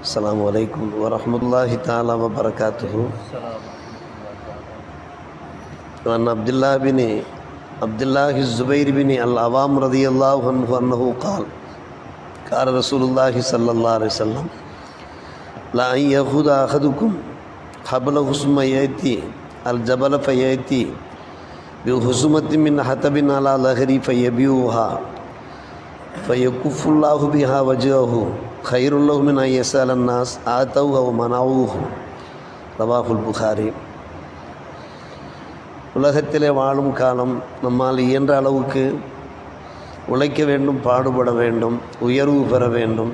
السلام عليكم ورحمة الله تعالى وبركاته. عن عبد الله بن عبد الله الزبير بن العوام رضي الله عنه أنه قال قال رسول الله صلى الله عليه وسلم لا أن يأخذ أحدكم حبل خصم يأتي الجبل فيأتي بخصمة من حتب على ظهري فيبيعها. ஃபயக்குஃபுல்லாஹு பிஹா வஜாஹு ஹைருல்லஹு மின் எஸ் அலன்னாஸ் ஆத்தவு அவ மனாவுஹு ரவாஃபுல் புகாரி உலகத்திலே வாழும் காலம் நம்மால் இயன்ற அளவுக்கு உழைக்க வேண்டும் பாடுபட வேண்டும் உயர்வு பெற வேண்டும்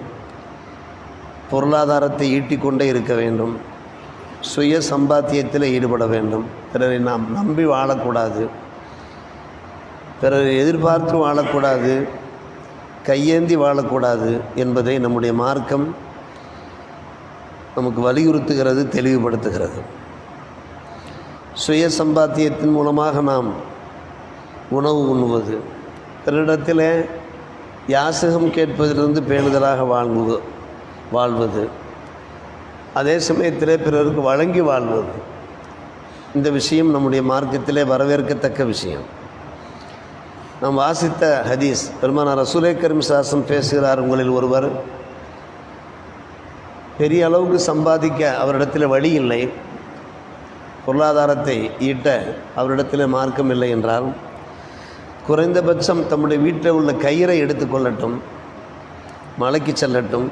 பொருளாதாரத்தை ஈட்டிக்கொண்டே இருக்க வேண்டும் சுய சம்பாத்தியத்தில் ஈடுபட வேண்டும் பிறரை நாம் நம்பி வாழக்கூடாது பிறரை எதிர்பார்த்து வாழக்கூடாது கையேந்தி வாழக்கூடாது என்பதை நம்முடைய மார்க்கம் நமக்கு வலியுறுத்துகிறது தெளிவுபடுத்துகிறது. சுய சம்பாத்தியத்தின் மூலமாக நாம் உணவு உண்ணுவது பிறரிடத்தில் யாசகம் கேட்பதிலிருந்து பேணுதலாக வாழ்வு வாழ்வது. அதே சமயத்தில் பிறருக்கு வழங்கி வாழ்வது. இந்த விஷயம் நம்முடைய மார்க்கத்திலே வரவேற்கத்தக்க விஷயம். நாம் வாசித்த ஹதீஸ். பெருமானார் ரசூலே கரீம் சாசம் பேசுகிறார் உங்களில் ஒருவர். பெரிய அளவுக்கு சம்பாதிக்க அவரிடத்தில் வழி இல்லை. பொருளாதாரத்தை ஈட்ட அவரிடத்தில் மார்க்கம் இல்லை என்றால் குறைந்தபட்சம் தம்முடைய வீட்டில் உள்ள கயிறை எடுத்துக்கொள்ளட்டும் மலைக்கு செல்லட்டும்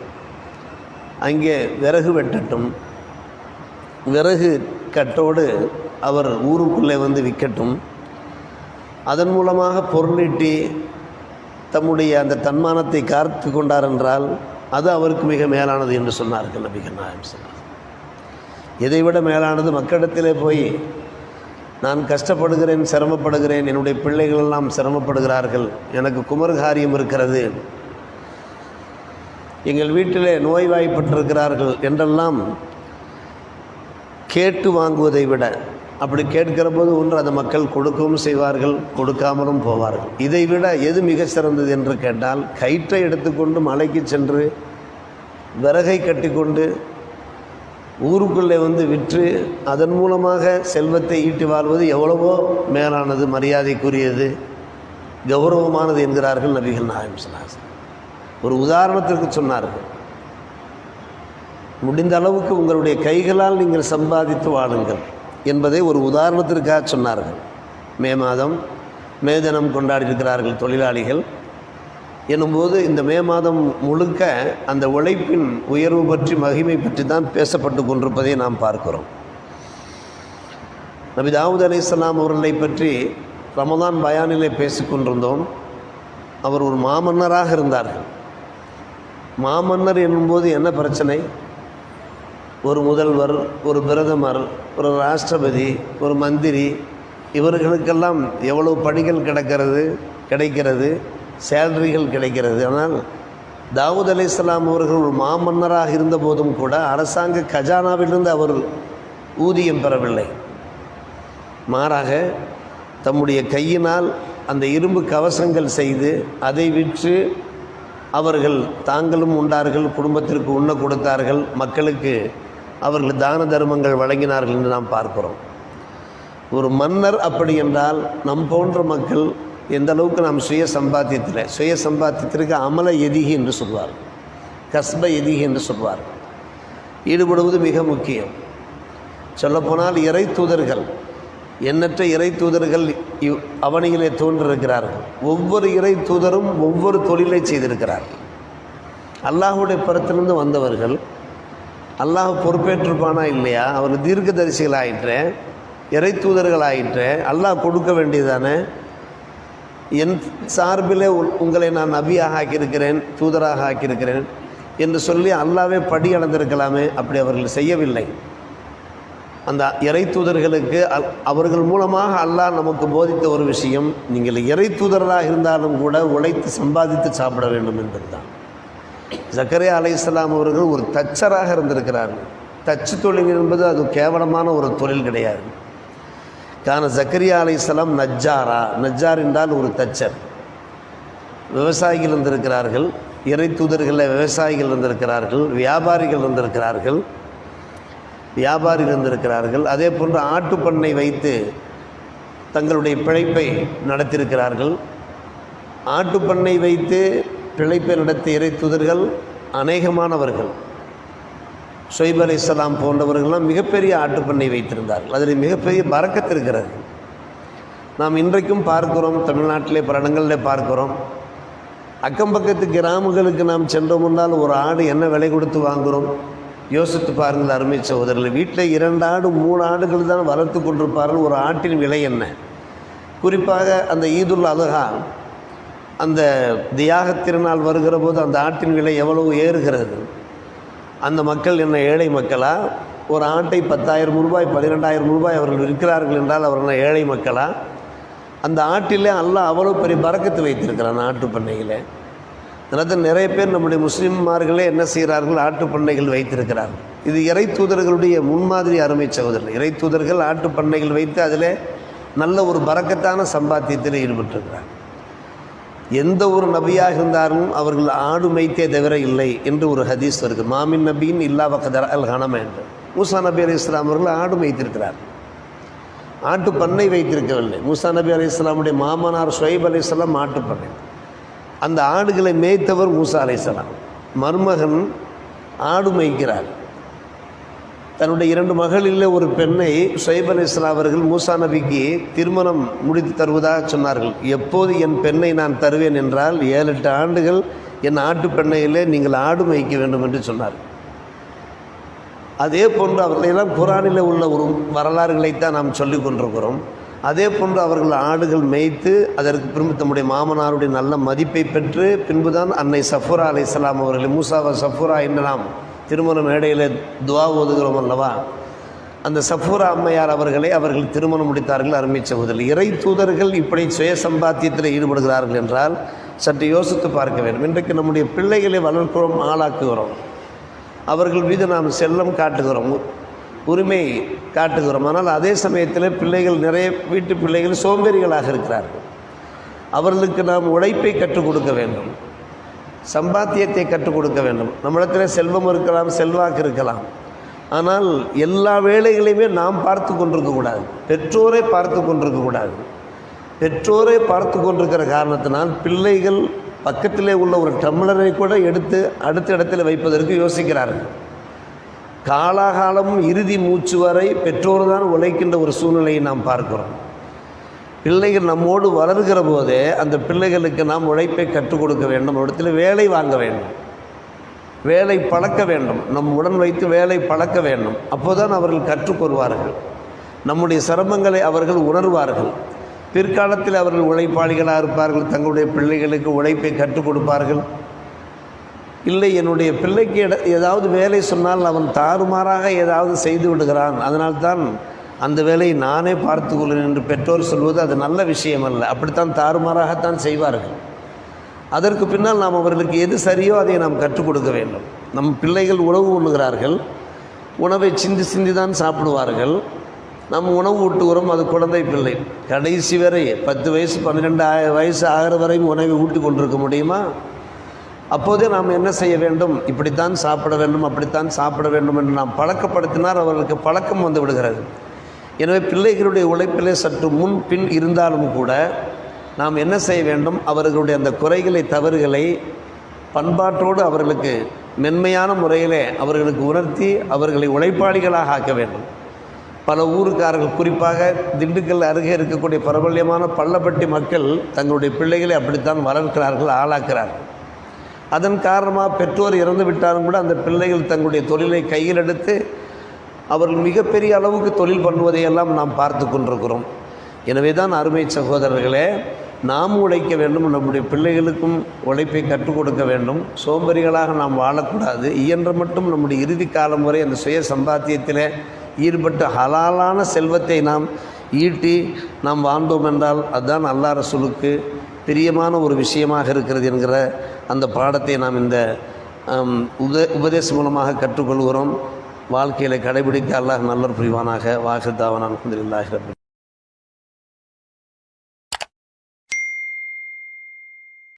அங்கே விறகு வெட்டட்டும் விறகு கட்டோடு அவர் ஊருக்குள்ளே வந்து விற்கட்டும் அதன் மூலமாக பொருளீட்டி தம்முடைய அந்த தன்மானத்தை காத்து கொண்டார் என்றால் அது அவருக்கு மிக மேலானது என்று சொன்னார்கள் நபிகள் நாயம் சொன்னார் இதைவிட மேலானது? மக்களிடத்திலே போய் நான் கஷ்டப்படுகிறேன் சிரமப்படுகிறேன் என்னுடைய பிள்ளைகள் எல்லாம் சிரமப்படுகிறார்கள் எனக்கு குமர்காரியம் இருக்கிறது எங்கள் வீட்டிலே நோய்வாய்ப்பட்டிருக்கிறார்கள் என்றெல்லாம் கேட்டு வாங்குவதை விட அப்படி கேட்கிற போது ஒன்று அந்த மக்கள் கொடுக்கவும் செய்வார்கள் கொடுக்காமலும் போவார்கள். இதை விட எது மிக சிறந்தது என்று கேட்டால் கயிற்றை எடுத்துக்கொண்டு மலைக்கு சென்று விறகை கட்டிக்கொண்டு ஊருக்குள்ளே வந்து விற்று அதன் மூலமாக செல்வத்தை ஈட்டி வாழ்வது எவ்வளவோ மேலானது மரியாதைக்குரியது கௌரவமானது என்கிறார்கள் நபிகள் நாயம் சொன்னார் ஒரு உதாரணத்திற்கு சொன்னார்கள் முடிந்த அளவுக்கு உங்களுடைய கைகளால் நீங்கள் சம்பாதித்து வாழுங்கள். என்பதை ஒரு உதாரணத்திற்காக சொன்னார்கள். மே மாதம் மே தினம் கொண்டாடியிருக்கிறார்கள் தொழிலாளிகள். எனும்போது இந்த மே மாதம் முழுக்க அந்த உழைப்பின் உயர்வு பற்றி மகிமை பற்றி தான் பேசப்பட்டு கொண்டிருப்பதை நாம் பார்க்கிறோம். நபி தாவூத் அலி இஸ்லாம் அவர்களை பற்றி ரமதான் பயானிலே பேசிக்கொண்டிருந்தோம் அவர் ஒரு மாமன்னராக இருந்தார்கள். மாமன்னர் என்னும்போது என்ன பிரச்சனை? ஒரு முதல்வர் ஒரு பிரதமர் ஒரு ராஷ்டிரபதி ஒரு மந்திரி இவர்களுக்கெல்லாம் எவ்வளவு பணிகள் கிடக்கிறது கிடைக்கிறது சேலரிகள் கிடைக்கிறது. ஆனால் தாவூத் அலி இஸ்லாம் அவர்கள் ஒரு மாமன்னராக இருந்தபோதும் கூட அரசாங்க கஜானாவிலிருந்து அவர் ஊதியம் பெறவில்லை. மாறாக தம்முடைய கையினால் அந்த இரும்பு கவசங்கள் செய்து அதை விற்று அவர்கள் தாங்களும் உண்டார்கள் குடும்பத்திற்கு உண்ண கொடுத்தார்கள் மக்களுக்கு அவர்கள் தான தர்மங்கள் வழங்கினார்கள் என்று நாம் பார்க்கிறோம். ஒரு மன்னர் அப்படி என்றால் நம் போன்ற மக்கள் எந்த அளவுக்கு நாம் சுய சம்பாத்தியத்தில் சுய சம்பாத்தியத்திற்கு அமல எதிகி என்று சொல்வார் கஸ்ப எதிகி என்று சொல்வார் ஈடுபடுவது மிக முக்கியம். சொல்லப்போனால் இறை தூதர்கள் எண்ணற்ற இறை தூதர்கள் இவ் அவனியிலே தோன்றிருக்கிறார்கள். ஒவ்வொரு இறை தூதரும் ஒவ்வொரு தொழிலை செய்திருக்கிறார்கள். அல்லாஹுடைய புறத்திலிருந்து வந்தவர்கள் அல்லாஹ் பொறுப்பேற்றிருப்பானா இல்லையா? அவர் தீர்க்கதரிசிகள் ஆயிற்று இறை தூதர்கள் ஆயிற்று அல்லாஹ் கொடுக்க வேண்டியதானே என் சார்பிலே உங்களை நான் நபியாக ஆக்கியிருக்கிறேன் தூதராக ஆக்கியிருக்கிறேன் என்று சொல்லி அல்லாவே படி அளந்திருக்கலாமே? அப்படி அவர்கள் செய்யவில்லை. அந்த இறை தூதர்களுக்கு அவர்கள் மூலமாக அல்லாஹ் நமக்கு போதித்த ஒரு விஷயம் நீங்கள் இறை தூதராக இருந்தாலும் கூட உழைத்து சம்பாதித்து சாப்பிட வேண்டும் என்பதுதான். ஜக்கரியா அலை இஸ்லாம் அவர்கள் ஒரு தச்சராக இருந்திருக்கிறார்கள். தச்சு தொழில் என்பது அது கேவலமான ஒரு தொழில் கிடையாது. காரணம் ஜக்கரியா அலை இஸ்லாம் நஜ்ஜாரா நஜ்ஜார் என்றால் ஒரு தச்சர். விவசாயிகள் இருந்திருக்கிறார்கள் இறை தூதர்களில் விவசாயிகள் இருந்திருக்கிறார்கள் வியாபாரிகள் இருந்திருக்கிறார்கள் வியாபாரிகள் இருந்திருக்கிறார்கள். அதே போன்று ஆட்டுப்பண்ணை வைத்து தங்களுடைய பிழைப்பை நடத்தியிருக்கிறார்கள். ஆட்டுப்பண்ணை வைத்து பிழைப்பை நடத்திய இறை தூதர்கள் அநேகமானவர்கள். சொய்ப் அலி இஸ்லாம் போன்றவர்கள்லாம் மிகப்பெரிய ஆட்டுப்பண்ணை வைத்திருந்தார்கள். அதில் மிகப்பெரிய பறக்கத்து இருக்கிறது. நாம் இன்றைக்கும் பார்க்கிறோம் தமிழ்நாட்டிலே பல இடங்களில் பார்க்கிறோம். அக்கம் பக்கத்து கிராமங்களுக்கு நாம் சென்று முன்னால் ஒரு ஆடு என்ன விலை கொடுத்து வாங்குகிறோம் யோசித்து பாருங்கள் அருமை சகோதரர்கள் வீட்டில் இரண்டு ஆடு மூணு ஆடுகள் தான் வளர்த்து கொண்டிருப்பார்கள். ஒரு ஆட்டின் விலை என்ன? குறிப்பாக அந்த ஈதுல் அலகா அந்த தியாக திருநாள் வருகிற போது அந்த ஆட்டின் விலை எவ்வளவு ஏறுகிறது? அந்த மக்கள் என்ன ஏழை மக்களா? ஒரு ஆட்டை பத்தாயிரம் ரூபாய் பன்னிரெண்டாயிரம் ரூபாய் அவர்கள் விற்கிறார்கள் என்றால் அவர் என்ன ஏழை மக்களா? அந்த ஆட்டிலே அல்லாஹ் அவ்வளோ பெரிய பறக்கத்து வைத்திருக்கிறான் ஆட்டு பண்ணையில். அதனால் நிறைய பேர் நம்முடைய முஸ்லீம்மார்களே என்ன செய்கிறார்கள்? ஆட்டு பண்ணைகள் வைத்திருக்கிறார்கள் இது இறை தூதர்களுடைய முன்மாதிரி அருமை சகோதரர். இறை தூதர்கள் ஆட்டு பண்ணைகள் வைத்து அதில் நல்ல ஒரு பறக்கத்தான சம்பாத்தியத்தில் ஈடுபட்டிருக்கிறார். எந்த ஒரு நபியாக இருந்தாலும் அவர்கள் ஆடு மேய்த்தே தவிர இல்லை என்று ஒரு ஹதீஸ் வருது. மாமின் நபியின் இல்லா பக்கதர் அல் ஹனம என்று. மூசா நபி அலி இஸ்லாம் அவர்கள் ஆடு மேய்த்திருக்கிறார். ஆட்டு பண்ணை வைத்திருக்கவில்லை. மூசா நபி அலி இஸ்லாமுடைய மாமனார் ஷொய்ப் அலி இஸ்லாம் ஆட்டு பண்ணை. அந்த ஆடுகளை மேய்த்தவர் மூசா அலி இஸ்லாம் மருமகன் ஆடு மேய்க்கிறார். தன்னுடைய இரண்டு மகளில் ஒரு பெண்ணை ஷொய்ப் அலி இஸ்லாம் அவர்கள் மூசா நபிக்கு திருமணம் முடித்து தருவதாக சொன்னார்கள். எப்போது என் பெண்ணை நான் தருவேன் என்றால் ஏழு எட்டு ஆண்டுகள் என் ஆட்டு பெண்ணையிலே நீங்கள் ஆடு மேய்க்க வேண்டும் என்று சொன்னார். அதே போன்று அவர்களெல்லாம் குரானில் உள்ள ஒரு வரலாறுகளைத்தான் நாம் சொல்லிக் கொண்டிருக்கிறோம். அதே போன்று அவர்கள் ஆடுகள் மேய்த்து அதற்கு பின்பு தம்முடைய மாமனாருடைய நல்ல மதிப்பை பெற்று பின்புதான் அன்னை சஃபுரா அலை இஸ்லாம் அவர்களை மூசாவா சஃபுரா என்று நாம் திருமண மேடையில் துவா ஓதுகிறோம் அல்லவா? அந்த சஃபூரா அம்மையார் அவர்களை அவர்கள் திருமணம் முடித்தார்கள் அருமை இறை தூதர்கள் இப்படி சுய சம்பாத்தியத்தில் ஈடுபடுகிறார்கள் என்றால் சற்று யோசித்து பார்க்க வேண்டும். இன்றைக்கு நம்முடைய பிள்ளைகளை வளர்க்கிறோம் ஆளாக்குகிறோம். அவர்கள் மீது நாம் செல்லம் காட்டுகிறோம் உரிமை காட்டுகிறோம். ஆனால் அதே சமயத்தில் பிள்ளைகள் நிறைய வீட்டு பிள்ளைகள் சோம்பேறிகளாக இருக்கிறார்கள். அவர்களுக்கு நாம் உழைப்பை கற்றுக் கொடுக்க வேண்டும். சம்பாத்தியத்தை கற்றுக் கொடுக்க வேண்டும். நம்மிடத்தில் செல்வம் இருக்கலாம் செல்வாக்கு இருக்கலாம். ஆனால் எல்லா வேலைகளையுமே நாம் பார்த்து கொண்டிருக்கக்கூடாது பெற்றோரை பார்த்து கொண்டிருக்கக்கூடாது பெற்றோரை பார்த்து கொண்டிருக்கிற காரணத்தினால் பிள்ளைகள் பக்கத்திலே உள்ள ஒரு டம்ளரை கூட எடுத்து அடுத்த இடத்துல வைப்பதற்கு யோசிக்கிறார்கள். காலாகாலம் இறுதி மூச்சு வரை பெற்றோர் தான் உழைக்கின்ற ஒரு சூழ்நிலையை நாம் பார்க்கிறோம். பிள்ளைகள் நம்மோடு வளர்கிற போதே அந்த பிள்ளைகளுக்கு நாம் உழைப்பை கற்றுக் கொடுக்க வேண்டும். இடத்துல வேலை வாங்க வேண்டும். வேலை பழக்க வேண்டும். நம் உடன் வைத்து வேலை பழக்க வேண்டும். அப்போதான் அவர்கள் கற்றுக்கொள்வார்கள் நம்முடைய சிரமங்களை அவர்கள் உணர்வார்கள். பிற்காலத்தில் அவர்கள் உழைப்பாளிகளாக இருப்பார்கள். தங்களுடைய பிள்ளைகளுக்கு உழைப்பை கற்றுக் கொடுப்பார்கள். இல்லை என்னுடைய பிள்ளைக்கு ஏதாவது வேலை சொன்னால் அவன் தாறுமாறாக ஏதாவது செய்து விடுகிறான். அதனால்தான் அந்த வேலையை நானே பார்த்துக்கொள்கிறேன் என்று பெற்றோர் சொல்வது அது நல்ல விஷயம் அல்ல அப்படித்தான் தாறுமாறாகத்தான் செய்வார்கள். அதற்கு பின்னால் நாம் அவர்களுக்கு எது சரியோ அதை நாம் கற்றுக் கொடுக்க வேண்டும். நம் பிள்ளைகள் உணவு உண்ணுகிறார்கள். உணவை சிந்தி சிந்தி தான் சாப்பிடுவார்கள். நம் உணவு ஊட்டுகிறோம் அது குழந்தை பிள்ளை. கடைசி வரை பத்து வயசு பன்னிரெண்டு வயசு ஆகிற வரையும் உணவை ஊட்டி கொண்டிருக்க முடியுமா? அப்போதே நாம் என்ன செய்ய வேண்டும்? இப்படித்தான் சாப்பிட வேண்டும் அப்படித்தான் சாப்பிட வேண்டும் என்று நாம் பழக்கப்படுத்தினால் அவர்களுக்கு பழக்கம் வந்து விடுகிறது. எனவே பிள்ளைகளுடைய உழைப்பிலே சற்று முன் பின் இருந்தாலும் கூட நாம் என்ன செய்ய வேண்டும்? அவர்களுடைய அந்த குறைகளை தவறுகளை பண்பாட்டோடு அவர்களுக்கு மென்மையான முறையிலே அவர்களுக்கு உணர்த்தி அவர்களை உழைப்பாளிகளாக ஆக்க வேண்டும். பல ஊருக்காரர்கள் குறிப்பாக திண்டுக்கல் அருகே இருக்கக்கூடிய பிரபல்யமான பள்ளப்பட்டி மக்கள் தங்களுடைய பிள்ளைகளை அப்படித்தான் வளர்க்கிறார்கள் ஆளாக்கிறார்கள். அதன் காரணமாக பெற்றோர் இறந்து விட்டாலும் கூட அந்த பிள்ளைகள் தங்களுடைய தொழிலை கையில் எடுத்து அவர்கள் மிகப்பெரிய அளவுக்கு தொழில் பண்ணுவதையெல்லாம் நாம் பார்த்து கொண்டிருக்கிறோம். எனவே தான் அருமை சகோதரர்களே நாம் உழைக்க வேண்டும் நம்முடைய பிள்ளைகளுக்கும் உழைப்பை கற்றுக் கொடுக்க வேண்டும். சோம்பரிகளாக நாம் வாழக்கூடாது. இயன்ற மட்டும் நம்முடைய இறுதி காலம் வரை அந்த சுய சம்பாத்தியத்தில் ஈடுபட்டு ஹலாலான செல்வத்தை நாம் ஈட்டி நாம் வாழ்ந்தோம் என்றால் அதுதான் அல்லா ரசூலுக்கு பிரியமான ஒரு விஷயமாக இருக்கிறது என்கிற அந்த பாடத்தை நாம் இந்த உத உபதேசம் மூலமாக கற்றுக்கொள்கிறோம். வாழ்க்கையில் கடைபிடிக்க அல்லாஹ் நல்ல புரிவானாக. வாக்குத்தாவன் அலமதுல்லாஹி